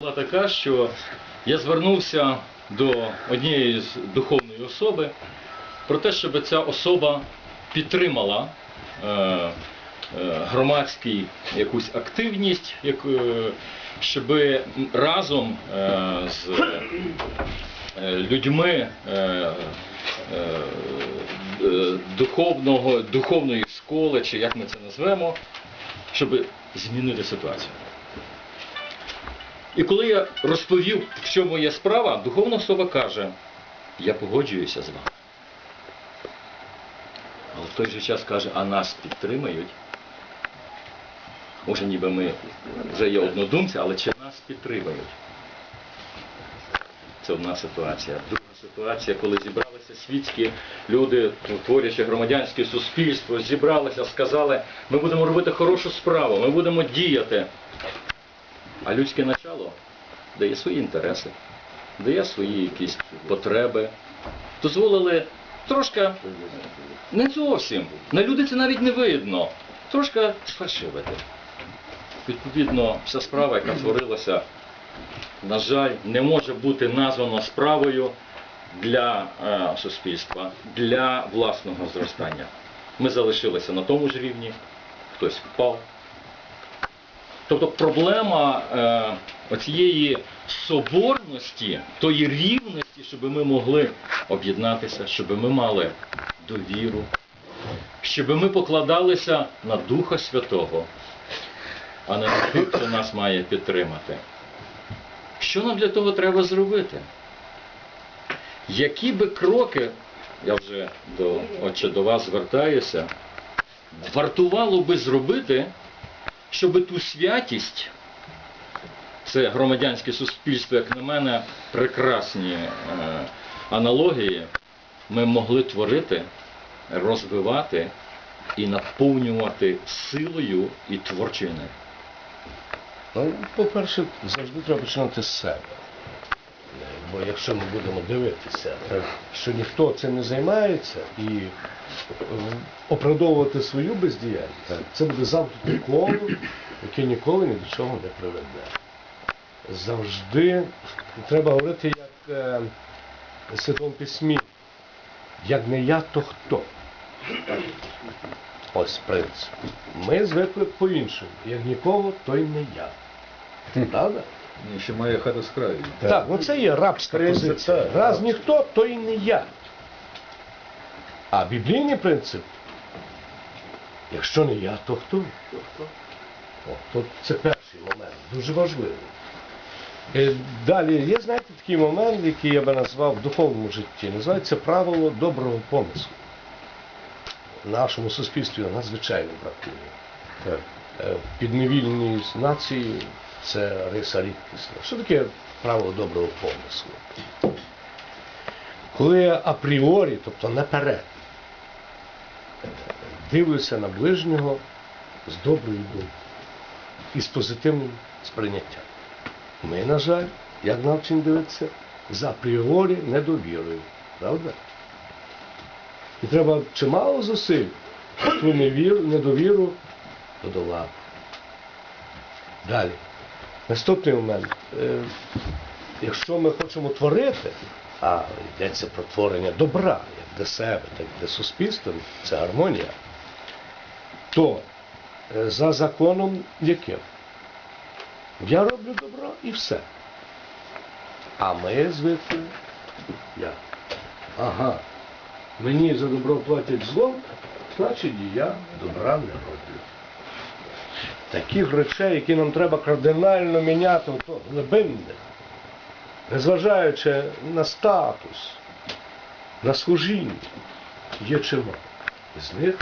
була така, що я звернувся до однієї з духовної особи про те, щоб ця особа підтримала е, е, громадську якусь активність, як, е, щоб разом е, з е, людьми е, е, духовного, духовної школи, чи як ми це назвемо, щоб змінити ситуацію. І коли я розповів, в чому є справа, духовна особа каже, я погоджуюся з вами. Але в той же час каже, а нас підтримають. Може, ніби ми вже є однодумці, але чи нас підтримають? Це одна ситуація. Друга ситуація, коли зібралися світські люди, творячи громадянське суспільство, зібралися, сказали, ми будемо робити хорошу справу, ми будемо діяти. А людське начало дає свої інтереси, дає свої якісь потреби. Дозволили трошки, не зовсім, на люди це навіть не видно, трошки сфальшивити. Відповідно, вся справа, яка творилася, на жаль, не може бути названа справою для е, суспільства, для власного зростання. Ми залишилися на тому ж рівні, хтось впав, Тобто проблема е, оцієї соборності, тої рівності, щоб ми могли об'єднатися, щоб ми мали довіру, щоб ми покладалися на Духа Святого, а не на тих, хто нас має підтримати. Що нам для того треба зробити? Які би кроки, я вже до, отче, до вас звертаюся, вартувало би зробити, щоб ту святість, це громадянське суспільство, як на мене, прекрасні е, аналогії, ми могли творити, розвивати і наповнювати силою і творчою. Ну, по-перше, завжди треба починати з себе. Е, Бо якщо ми будемо дивитися, е, що ніхто цим не займається і е, оправдовувати свою бездіяльність, це буде замкнуте коло, яке ніколи ні до чого не приведе. Завжди треба говорити, як е, в Святому Письмі, як не я, то хто. Ось принцип. Ми звикли по-іншому. Як нікого, то й не я. Правда? Ні, ще має хата з краю. Так, ну це є рабська Принцип, позиція. так, Раз рабська. ніхто, то і не я. А біблійний принцип, якщо не я, то хто? О, то це перший момент, дуже важливий. Е, Далі є, знаєте, такий момент, який я би назвав в духовному житті. Називається правило доброго помислу. В нашому суспільстві надзвичайно бракує. Так. Е, в нації це риса рідкісна. Що таке правило доброго помислу? Коли я апріорі, тобто наперед, дивлюся на ближнього з доброю думкою і з позитивним сприйняттям. Ми, на жаль, як навчені дивитися, з апріорі недовірою. Правда? І треба чимало зусиль ту невір, недовіру подолати. Далі. Наступний момент. Е, якщо ми хочемо творити, а йдеться про творення добра, як для себе, так і для суспільства, це гармонія, то е, за законом яким? Я роблю добро і все. А ми звикли як? Ага. Мені за добро платять злом, значить і я добра не роблю. Таких речей, які нам треба кардинально міняти, то глибинне, незважаючи на статус, на служіння, є чимало. З них